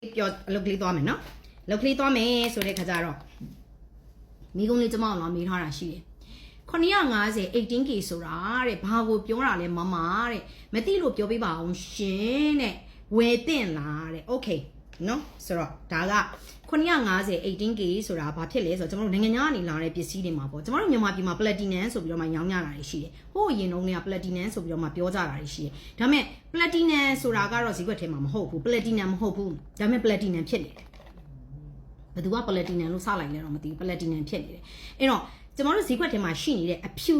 ပြောအလုပ်ကလေးသွားမယ်နော်အလုပ်ကလေးသွားမယ်ဆိုတဲ့ခါကျတော့မိကုံးလေးကျမအောင်လာမေးထားတာရှိတယ်950 18K ဆိုတာတဲ့ဘာကိုပြောတာလဲမမတဲ့မသိလို့ပြောပေးပါအောင်ရှင်တဲ့ဝယ်တင်လားတဲ့ okay နော်ဆိုတော့ဒါက 950 18K ဆိုတာဘာဖြစ်လဲဆိုတော့ကျွန်တော်တို့နိုင်ငံခြားကနေလာတဲ့ပစ္စည်းတွေမှာပေါ့ကျွန်တော်တို့မြန်မာပြည်မှာ platinum ဆိုပြီးတော့မှရောင်းကြတာတွေရှိတယ်ဟိုးအရင်တုန်းက platinum ဆိုပြီးတော့မှပြောကြတာတွေရှိတယ်ဒါပေမဲ့ platinum ဆိုတာကတော့ဈေးကွက်ထဲမှာမဟုတ်ဘူး platinum မဟုတ်ဘူးဒါပေမဲ့ platinum ဖြစ်နေတယ်ဘယ်သူက platinum လို့စလိုက်လဲတော့မသိဘူး platinum ဖြစ်နေတယ်အဲ့တော့ကျွန်တော်တို့ဈေးကွက်ထဲမှာရှိနေတဲ့အဖြူ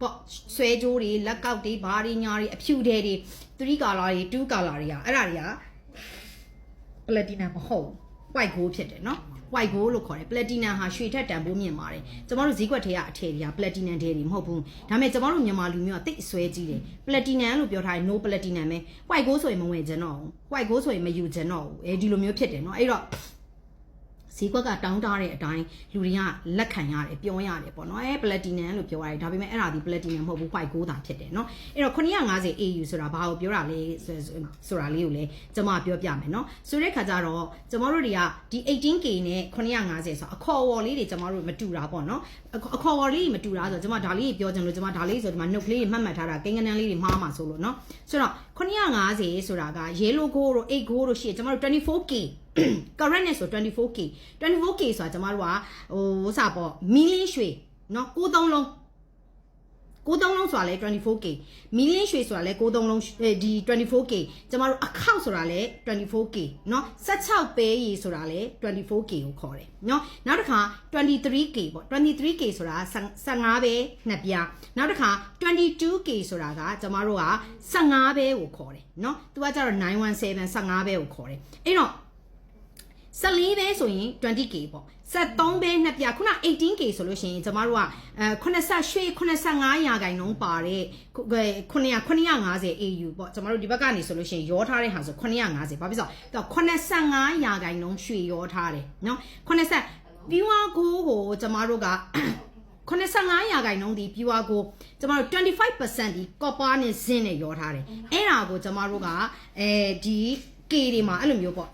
ပေါ့ဆွဲကြိုးတွေလက်ကောက်တွေဘာတွေညာတွေအဖြူတွေတွေ3 color တွေ2 color တွေကအဲ့ဒါတွေက platinum မဟုတ်ဘူး white gold ဖြစ်တယ်နော် white gold လို့ခေါ်တယ် platinum ဟာရွှေထက်တန်ဖိုးမြင့်ပါတယ်ကျမတို့ဈေးကွက်ထဲကအထည်တွေက platinum တွေတွေမဟုတ်ဘူးဒါပေမဲ့ကျမတို့မြန်မာလူမျိုးကတိတ်အစွဲကြီးတယ် platinum လို့ပြောထားရင် no platinum ပဲ white gold ဆိုရင်မဝင်ချင်တော့ဘူး white gold ဆိုရင်မယူချင်တော့ဘူးအဲဒီလိုမျိုးဖြစ်တယ်နော်အဲ့တော့ ဈေးကွက်ကတောင်းတတဲ့အတိုင်းလူတွေကလက်ခံရတယ်ပြောရတယ်ပေါ့နော်အဲ platinum လို့ပြောရတယ်ဒါပေမဲ့အဲ့ဒါဒီ platinum မဟုတ်ဘူး white gold သာဖြစ်တယ်နော်အဲ့တော့950 AU ဆိုတာဘာကိုပြောတာလဲဆိုဆိုတာလေးကိုလည်းကျွန်မပြောပြမယ်နော်ဆိုတဲ့ခါကျတော့ကျွန်တော်တို့တွေကဒီ 18K နဲ့950ဆိုအခေါ်အဝေါ်လေးတွေကျွန်တော်တို့မတူတာပေါ့နော်အခေါ်အခေါ်အဝေါ်လေးတွေမတူတာဆိုတော့ကျွန်မဒါလေးကြီးပြောချင်လို့ကျွန်မဒါလေးဆိုဒီမှာ note ကလေးတွေမှတ်မှတ်ထားတာကိန်းကနန်းလေးတွေမှားမှာဆိုလို့နော်ဆိုတော့950ဆိုတာက yellow gold တို့ 8 gold တို့ရှိတယ်ကျွန်တော်တို့ 24K current နဲ့ဆို 24K 24K ဆိုတာကျမတို့ကဟိုစပေါ့မီလင်းရွှေเนาะ93လုံး93လုံးဆိုတာလဲ 24K မီလင်းရွှေဆိုတာလဲ93လုံးဒီ 24K ကျမတို့အခောက်ဆိုတာလဲ 24K เนาะ16ပဲရီဆိုတာလဲ 24K ကိုခေါ်တယ်เนาะနောက်တစ်ခါ 23K ပေါ့ 23K ဆိုတာ15ပဲနှစ်ပြားနောက်တစ်ခါ 22K ဆိုတာကကျမတို့က15ပဲကိုခေါ်တယ်เนาะသူကကျတော့917 15ပဲကိုခေါ်တယ်အဲ့တော့ 14ပဲဆိုရင် 20k ပေါ့73ပဲနှစ်ပြခုန 18k ဆိုလို့ရှိရင်ကျမတို့ကအဲ80ရွှေ85ရာခိုင်နှုန်းပါတဲ့900 950 AU ပေါ့ကျမတို့ဒီဘက်ကနေဆိုလို့ရှိရင်ရောထားတဲ့ဟာဆို950ဘာဖြစ်ဆိုတော့85ရာခိုင်နှုန်းရွှေရောထားတယ်နော်80ပြီးွားကိုကိုကျမတို့က85ရာခိုင်နှုန်းဒီပြွားကိုကျမတို့25%ဒီ copper နဲ့ zinc နဲ့ရောထားတယ်အဲ့ဒါကိုကျမတို့ကအဲဒီ K တွေမှာအဲ့လိုမျိုးပေါ့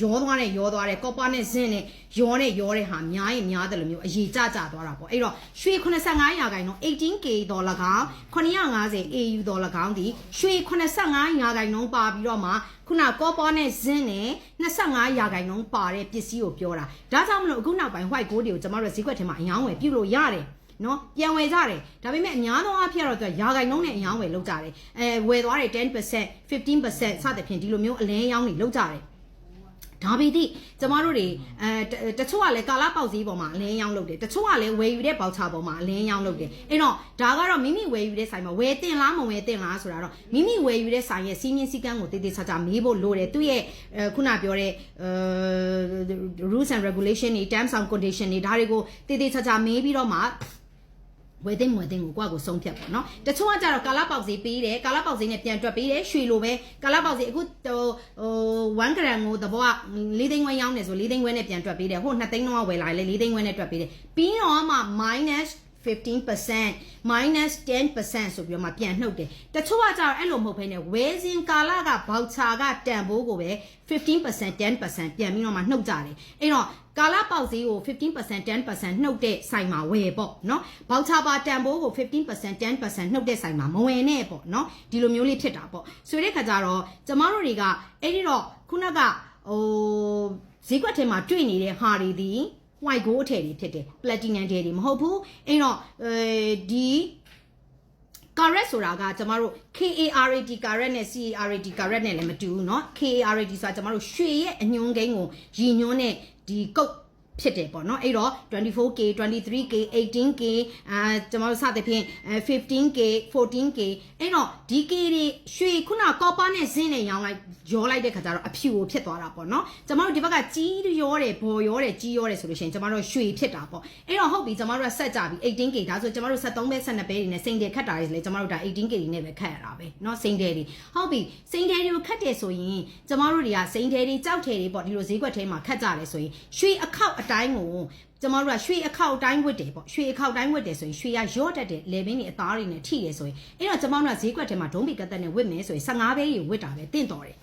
ရောသွားတယ်ရောသွားတယ်ကော်ပါနဲ့ဇင်းနဲ့ရောနဲ့ရောတဲ့ဟာများရင်များတယ်လို့မျိုးအရေးကြကြသွားတာပေါ့အဲ့တော့ရွှေ85ရာခိုင်နှုန်း 18K ဒေါ်လာကောင်950 AU ဒေါ်လာကောင်ဒီရွှေ85ရာခိုင်နှုန်းပါပြီးတော့မှခုနကော်ပါနဲ့ဇင်းနဲ့25ရာခိုင်နှုန်းပါတဲ့ပစ္စည်းကိုပြောတာဒါကြောင့်မလို့အခုနောက်ပိုင်း white gold တွေကိုကျွန်တော်တို့ဈေးကွက်ထဲမှာအယောင်းဝယ်ပြုလို့ရတယ်နော်ပြန်ဝယ်ကြတယ်ဒါပေမဲ့အများသောအားဖြင့်တော့သူကရာဂိုင်နှုန်းနဲ့အယောင်းဝယ်လုပ်ကြတယ်အဲဝယ်သွားတယ်10% 15%စသဖြင့်ဒီလိုမျိုးအလင်းအယောင်းတွေလုပ်ကြတယ် ဒါပေသည့်ကျမတို့တွေအဲတချို့ကလည်းကာလာပေါက်စည်းပေါ်မှာအလင်းရောင်းလုပ်တယ်တချို့ကလည်းဝယ်ယူတဲ့ပေါက်ချပေါ်မှာအလင်းရောင်းလုပ်တယ်အဲ့တော့ဒါကတော့မိမိဝယ်ယူတဲ့ဆိုင်မှာဝယ်တင်လားမဝယ်တင်လားဆိုတာတော့မိမိဝယ်ယူတဲ့ဆိုင်ရဲ့စီးမြင့်စည်းကမ်းကိုတည်တည်ချာချာမေးဖို့လိုတယ်သူရဲ့ခုနပြောတဲ့အဲ rules and regulation တွေ terms and condition တွေဒါတွေကိုတည်တည်ချာချာမေးပြီးတော့မှ ဝယ်သိမ့်ဝယ်သိမ့်ကိုကိုယ့်ကိုဆုံးဖြတ်ပေါ့နော်တချို့ကကြတော့ကာလာပေါက်ဈေးပေးတယ်ကာလာပေါက်ဈေးနဲ့ပြန်တွက်ပေးတယ်ရွှေလိုပဲကာလာပေါက်ဈေးအခုဟို1 gram ကိုသဘောက4သိန်းခွဲရောင်းနေဆို4သိန်းခွဲနဲ့ပြန်တွက်ပေးတယ်ဟို2သိန်းတော့ဝယ်လာလေ4သိန်းခွဲနဲ့တွက်ပေးတယ်ပြီးတော့မှ minus 15% minus 10%ဆိုပြီးတော့မှပြန်နှုတ်တယ်တချို့ကကြတော့အဲ့လိုမဟုတ်ဘဲနဲ့ဝယ်စဉ်ကာလကဘောက်ချာကတန်ဖိုးကိုပဲ15% 10%ပြန်ပြီးတော့မှနှုတ်ကြတယ်အဲ့တော့ကာလပေါက်ဈေးကို15% 10%နှုတ်တဲ့ဆိုင်မှာဝယ်ပေါ့နော်ဘောက်ချာပါတန်ဖိုးကို15% 10%နှုတ်တဲ့ဆိုင်မှာမဝယ်နဲ့ပေါ့နော်ဒီလိုမျိုးလေးဖြစ်တာပေါ့ဆိုတဲ့ခါကျတော့ကျမတို့တွေကအဲ့ဒီတော့ခုနကဟိုဈေးကွက်ထဲမှာတွေ့နေတဲ့ဟာတွေဒီ white gold အထည်တွေဖြစ်တယ် platinum ထည်တွေမဟုတ်ဘူးအဲ့တော့အဲဒီ carat ဆိုတာကကျမတို့ KARAT carat နဲ့ CARAT carat နဲ့လည်းမတူဘူးเนาะ KARAT ဆိုတာကျမတို့ရွှေရဲ့အညွှန်းကိန်းကိုရည်ညွှန်းတဲ့ဒီကုတ် ဖြစ်တယ်ပေါ့နော်အဲ့တော့ 24k 23k 18k အာကျွန်တော်တို့စသဖြင့် 15k 14k အဲ့တော့ဒီ k တွေရွှေခုနကော်ပါနဲ့ဇင်းနဲ့ရောင်းလိုက်ရောလိုက်တဲ့ခါကျတော့အဖြူကိုဖြစ်သွားတာပေါ့နော်ကျွန်တော်တို့ဒီဘက်ကကြီးရောတယ်ဘော်ရောတယ်ကြီးရောတယ်ဆိုလို့ရှိရင်ကျွန်တော်တို့ရွှေဖြစ်တာပေါ့အဲ့တော့ဟုတ်ပြီကျွန်တော်တို့ကဆက်ကြပြီ 18k ဒါဆိုကျွန်တော်တို့73ပဲ12ပဲတွေနဲ့စိန်တယ်ခတ်တာတွေလေကျွန်တော်တို့ဒါ 18k တွေနဲ့ပဲခတ်ရတာပဲเนาะစိန်တယ်တွေဟုတ်ပြီစိန်တယ်တွေကိုခတ်တယ်ဆိုရင်ကျွန်တော်တို့တွေကစိန်တယ်တွေကြောက်တယ်တွေပေါ့ဒီလိုဈေးကွက်ထဲမှာခတ်ကြတယ်ဆိုရင်ရွှေအခောက်အ တိုင်းကိုကျမတို့ကရွှေအခောက်တိုင်းဝတ်တယ်ပေါ့ရွှေအခောက်တိုင်းဝတ်တယ်ဆိုရင်ရွှေကရော့တတ်တယ်လေဘင်းတွေအသားတွေနဲ့ထိတယ်ဆိုရင်အဲ့တော့ကျမတို့ကဈေးကွက်ထဲမှာဒုံးပီကတ်တက်နဲ့ဝတ်မယ်ဆိုရင်15ပဲကြီးဝတ်တာပဲတင့်တော်တယ်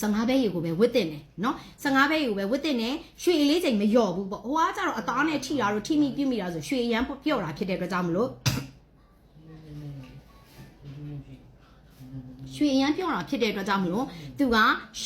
15ဘဲရေကိုပဲဝစ်တင်တယ်နော်15ဘဲရေကိုပဲဝစ်တင်တယ်ရွှေအလေးချိန်မလျော့ဘူးပေါ့ဟိုကကြတော့အသားနဲ့ထိတာတော့ထိမိပြမိတာဆိုရွှေအရန်ပြော့တာဖြစ်တဲ့အတွက်ကြောင့်မလို့ ရွှေအရန်ပြော့တာဖြစ်တဲ့အတွက်ကြောင့်မလို့သူက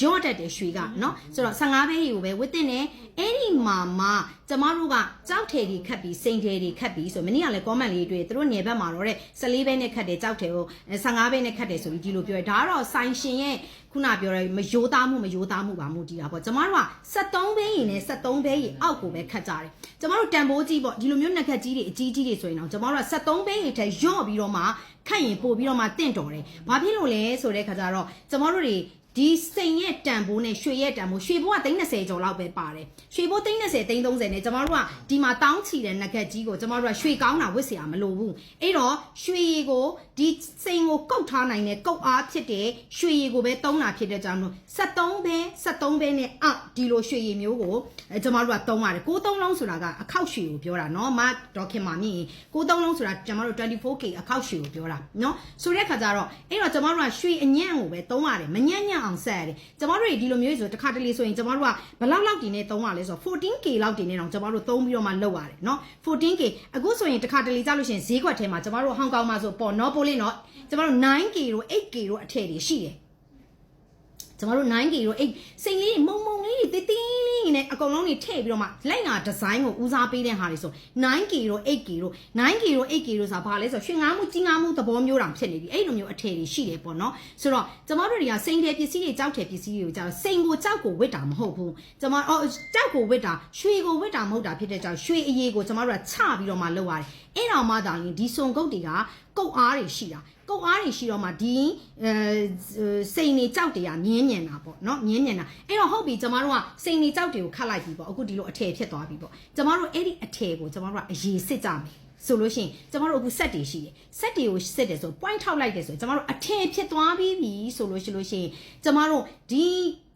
ရော့တတ်တယ်ရွှေကနော်ဆိုတော့15ဘဲရေကိုပဲဝစ်တင်တယ်အဲ့ဒီမှာမှကျမတို့ကကြောက်ထည်တွေခတ်ပြီးစိန်ထည်တွေခတ်ပြီးဆိုမနေ့ကလည်း comment လေးတွေ့သူတို့နေဘက်မှာတော့တဲ့14ဘဲနဲ့ခတ်တယ်ကြောက်ထည်ကို15ဘဲနဲ့ခတ်တယ်ဆိုပြီးဒီလိုပြောရဒါကတော့ဆိုင်ရှင်ရဲ့ခုနပြောတဲ့မယိုးသားမှုမယိုးသားမှုပါမှုတည်တာပေါ့ကျမတို့က73ဘဲရင်နဲ့73ဘဲရင်အောက်ကိုပဲခတ်ကြတယ်ကျမတို့တန်ဖိုးကြီးပေါ့ဒီလိုမျိုးနှစ်ခတ်ကြီးတွေအကြီးကြီးတွေဆိုရင်တော့ကျမတို့က73ဘဲရင်ထက်ယော့ပြီးတော့မှခတ်ရင်ပို့ပြီးတော့မှတင့်တော်တယ်ဘာဖြစ်လို့လဲဆိုတဲ့ခါကျတော့ကျမတို့တွေ ဒီစိန်ရဲ့တန်ဖိုးနဲ့ရွှေရဲ့တန်ဖိုးရွှေဘိုးက30ကျော်လောက်ပဲပါတယ်ရွှေဘိုး30 30နဲ့ကျမတို့ကဒီမှာတောင်းချီတဲ့နက်ခက်ကြီးကိုကျမတို့ကရွှေကောင်းတာဝစ်เสียမလိုဘူးအဲ့တော့ရွှေရည်ကိုဒီစိန်ကိုကုတ်ထားနိုင်တဲ့ကုတ်အားဖြစ်တဲ့ရွှေရည်ကိုပဲတုံးတာဖြစ်တဲ့ကြောင့်လို့73ဘဲ73ဘဲနဲ့အောက်ဒီလိုရွှေရည်မျိုးကိုအဲကျမတို့ကတုံးရတယ်63လုံးဆိုတာကအခောက်ရွှေကိုပြောတာเนาะမဒေါခင်မာမြင့်63လုံးဆိုတာကျမတို့ 24K အခောက်ရွှေကိုပြောတာเนาะဆိုတဲ့ခါကျတော့အဲ့တော့ကျမတို့ကရွှေအညံ့ကိုပဲတုံးရတယ်မညံ့ညံ့ အောင်ဆက်ရတယ်ကျမတို့တွေဒီလိုမျိုးဆိုတခါတလေဆိုရင်ကျမတို့ကဘလောက်လောက်တင်နေတုံးရလဲဆိုတော့ 14K လောက်တင်နေတော့ကျမတို့တုံးပြီးတော့မှလောက်ရတယ်เนาะ 14K အခုဆိုရင်တခါတလေကြလို့ရှိရင်ဈေးကွက်ထဲမှာကျမတို့ဟောင်ကောင်မှာဆိုပေါ်နော်ပိုလေးเนาะကျမတို့ 9K တို့ 8K တို့အထည်တွေရှိတယ် ကျမတို့ 9K တို့8စိန်လေးမုံမုံလေးတွေတင်းတင်းလေးနဲ့အကုန်လုံးတွေထည့်ပြီးတော့မှလိုက်နာဒီဇိုင်းကိုဦးစားပေးတဲ့ဟာတွေဆို 9K တို့ 8K တို့ 9K တို့ 8K တို့ဆိုတာဘာလဲဆိုရွှေငါးမှုကြီးငါးမှုသဘောမျိုးတောင်ဖြစ်နေပြီအဲ့လိုမျိုးအထည်တွေရှိတယ်ပေါ့နော်ဆိုတော့ကျမတို့တွေကစိန်တယ်ပစ္စည်းတွေကြောက်တယ်ပစ္စည်းတွေကိုကြောက်စိန်ကိုကြောက်ကိုဝစ်တာမဟုတ်ဘူးကျမအော်ကြောက်ကိုဝစ်တာရွှေကိုဝစ်တာမဟုတ်တာဖြစ်တဲ့ကြောင့်ရွှေအရေးကိုကျမတို့ကချပြီးတော့မှလုပ်ရတယ်အဲ့တော့မှသာရင်ဒီစုံကုတ်တွေကကုတ်အားတွေရှိတာကုတ်အားတွေရှိတော့မှဒီအဲစိန်နေကြောက်တွေကမြင်းမြင်တာပေါ့နော်မြင်းမြင်တာအဲ့တော့ဟုတ်ပြီကျမတို့ကစိန်နေကြောက်တွေကိုခတ်လိုက်ပြီပေါ့အခုဒီလိုအထည်ဖြစ်သွားပြီပေါ့ကျမတို့အဲ့ဒီအထည်ကိုကျမတို့ကအရေးစစ်ကြမယ်ဆိုလို့ရှိရင်ကျမတို့အခုဆက်တွေရှိတယ်ဆက်တွေကိုစစ်တယ်ဆို point ထောက်လိုက်တယ်ဆိုရင်ကျမတို့အထည်ဖြစ်သွားပြီးပြီဆိုလို့ရှိလို့ရှိရင်ကျမတို့ဒီ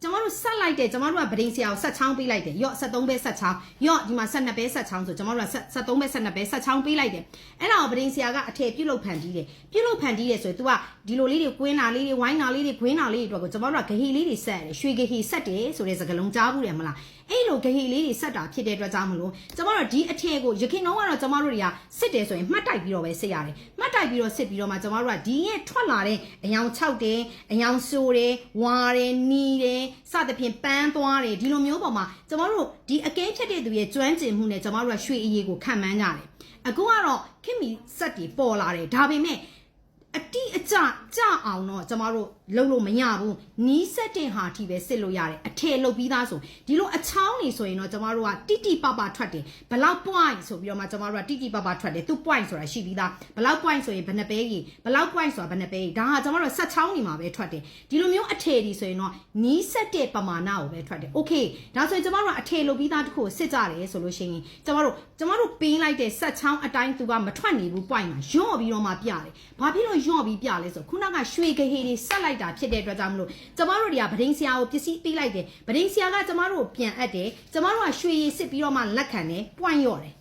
ကျမတို့ဆက်လိုက်တယ်ကျမတို့ကဗဒိန်ဆရာကိုဆက်ချောင်းပေးလိုက်တယ်ရော့73ပဲဆက်ချောင်းရော့ဒီမှာ12ပဲဆက်ချောင်းဆိုကျမတို့က73ပဲ12ပဲဆက်ချောင်းပေးလိုက်တယ်အဲ့ဒါကိုဗဒိန်ဆရာကအထည်ပြုတ်လုပ်ဖန်တီးတယ်ပြုတ်လုပ်ဖန်တီးတယ်ဆိုရင် तू ကဒီလိုလေးတွေကွင်းတာလေးတွေဝိုင်းတာလေးတွေခွင်းတာလေးတွေအတွက်ကိုကျမတို့ကဂဟီလေးတွေဆက်ရတယ်ရွှေဂဟီဆက်တယ်ဆိုတဲ့စကားလုံးကြားဘူးတယ်မလားအဲ့လိုဂဟီလေးတွေဆက်တာဖြစ်တဲ့အတွက်ကြောင့်မလို့ကျမတို့ဒီအထည်ကိုရခင်တော့ကတော့ကျမတို့တွေကစစ်တယ်ဆိုရင်မှတ်တိုက်ပြီးတော့ပဲစစ်ရတယ်မှတ်တိုက်ပြီးတော့စစ်ပြီးတော့မှကျမတို့ကဒီရဲ့ထွက်လာတဲ့အယောင်6တယ်အယောင်ဆိုးတယ်ဝါတယ်နီးတယ်စသဖြင့်ပန်းသွားတယ်ဒီလိုမျိုးပေါ်မှာကျမတို့ဒီအကဲဖြတ်တဲ့သူရဲ့ကျွမ်းကျင်မှုနဲ့ကျမတို့ကရွှေအရေးကိုခံမှန်းကြတယ်အခုကတော့ခင်မီစက်တွေပေါ်လာတယ်ဒါပေမဲ့အတိအကျကြအောင်တော့ကျမတို့ လုံးလို့မရဘူးနီးစက်တင်ဟာထိပဲစစ်လို့ရတယ်အထည်လုတ်ပြီးသားဆိုဒီလိုအချောင်းနေဆိုရင်တော့ကျမတို့ကတိတိပပထွက်တယ်ဘလောက် point ဆိုပြီးတော့မှကျမတို့ကတိတိပပထွက်တယ်သူ point ဆိုတာရှိပြီးသားဘလောက် point ဆိုရင်ဘယ်နှပဲကြီးဘလောက် point ဆိုတာဘယ်နှပဲကြီးဒါဟာကျမတို့ဆက်ချောင်းနေမှာပဲထွက်တယ်ဒီလိုမျိုးအထည်ဒီဆိုရင်တော့နီးစက်တဲ့ပမာဏကိုပဲထွက်တယ် okay ဒါဆိုရင်ကျမတို့ကအထည်လုတ်ပြီးသားတစ်ခုကိုစစ်ကြတယ်ဆိုလို့ရှိရင်ကျမတို့ကျမတို့ပေးလိုက်တဲ့ဆက်ချောင်းအတိုင်းသူကမထွက်နေဘူး point မှာညော့ပြီးတော့မှပြတယ်ဘာဖြစ်လို့ညော့ပြီးပြလဲဆိုခုနကရွှေကဟေးတွေဆက်လိုက်တာဖြစ်တဲ့အတွက်ကြောင့်မလို့ကျမတို့တွေကဗဒိန်ဆရာကိုပစ္စည်းပေးလိုက်တယ်ဗဒိန်ဆရာကကျမတို့ကိုပြန်အပ်တယ်ကျမတို့ကရွှေရည်စစ်ပြီးတော့မှလက်ခံတယ် point ရော့တယ်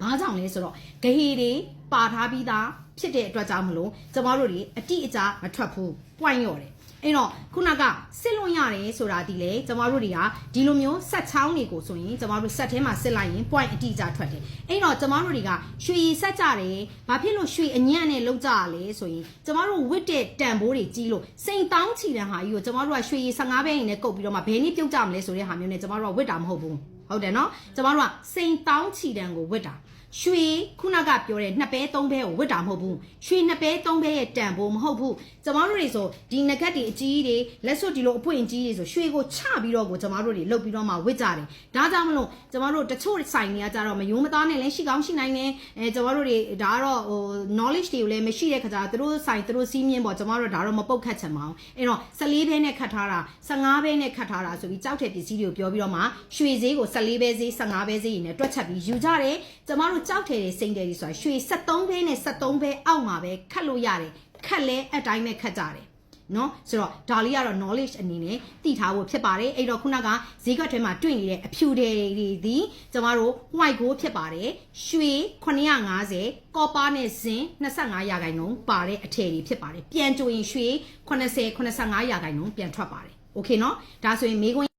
ဘာကြောင့်လဲဆိုတော့ဂဟေတွေပါထားပြီးသားဖြစ်တဲ့အတွက်ကြောင့်မလို့ကျမတို့တွေအတိအကျမထွက်ဘူး point ရော့တယ် အဲ့တော့ခုနကစစ်လွန်ရတယ်ဆိုတာဒီလေကျမတို့တွေကဒီလိုမျိုးဆက်ချောင်းတွေကိုဆိုရင်ကျမတို့ဆက်ထဲမှာစစ်လိုက်ရင် point အတိအကျထွက်တယ်အဲ့တော့ကျမတို့တွေကရွှေရည်ဆက်ကြတယ်ဘာဖြစ်လို့ရွှေအညံ့နဲ့လောက်ကြရလဲဆိုရင်ကျမတို့ဝစ်တဲ့တန်ဘိုးတွေကြီးလို့စိန်တောင်းချီတဲ့ဟာကြီးကိုကျမတို့ကရွှေရည်15ဘဲရင်နဲ့ကုတ်ပြီးတော့မှဘယ်နည်းပြုတ်ကြမလဲဆိုတဲ့ဟာမျိုးနဲ့ကျမတို့ကဝစ်တာမဟုတ်ဘူးဟုတ်တယ်နော်ကျမတို့ကစိန်တောင်းချီတန်ကိုဝစ်တာ ရွှေခုနကပြောတဲ့နှစ်ပဲသုံးပဲကိုဝတ်တာမဟုတ်ဘူးရွှေနှစ်ပဲသုံးပဲရဲ့တန်ဖိုးမဟုတ်ဘူးကျမတို့တွေဆိုဒီငကက်တွေအကြီးတွေလက်စွပ်ဒီလိုအပွင့်ကြီးတွေဆိုရွှေကိုချပြီးတော့ကိုကျမတို့တွေလုတ်ပြီးတော့မှဝတ်ကြတယ်ဒါကြောင့်မလို့ကျမတို့တချို့ဆိုင်တွေကကြတော့မယုံမသားနဲ့လည်းရှိကောင်းရှိနိုင်တယ်အဲကျမတို့တွေဒါကတော့ဟို knowledge တွေကိုလည်းမရှိတဲ့ခါကျတော့သူတို့ဆိုင်သူတို့စီးမြင်ပေါ့ကျမတို့ဒါတော့မပုတ်ခတ်ချင်ပါဘူးအဲ့တော့14ဘဲနဲ့ခတ်ထားတာ15ဘဲနဲ့ခတ်ထားတာဆိုပြီးကြောက်တဲ့ပစ္စည်းတွေကိုပြောပြီးတော့မှရွှေဈေးကို14ဘဲဈေး15ဘဲဈေးရင်းနဲ့တွက်ချက်ပြီးယူကြတယ်ကျမတို့ကြောက်တယ်တွေစိမ့်တယ်တွေဆိုတာရွှေ73ဘဲနဲ့73ဘဲအောက်မှာပဲခတ်လို့ရတယ်ခတ်လဲအတိုင်းပဲခတ်ကြတယ်နော်ဆိုတော့ဒါလေးကတော့ knowledge အနေနဲ့သိထားဖို့ဖြစ်ပါတယ်အဲ့တော့ခုနကဈေးကွက်ထဲမှာတွေ့နေတဲ့အဖြူတွေတွေဒီကျမတို့ white gold ဖြစ်ပါတယ်ရွှေ950 copper နဲ့ zinc 25ရာခိုင်နှုန်းပါတဲ့အထည်တွေဖြစ်ပါတယ်ပြန်ကြိုရင်ရွှေ80 85ရာခိုင်နှုန်းပြန်ထွက်ပါတယ် โอเคเนาะဒါဆိုရင်မေးခွန်း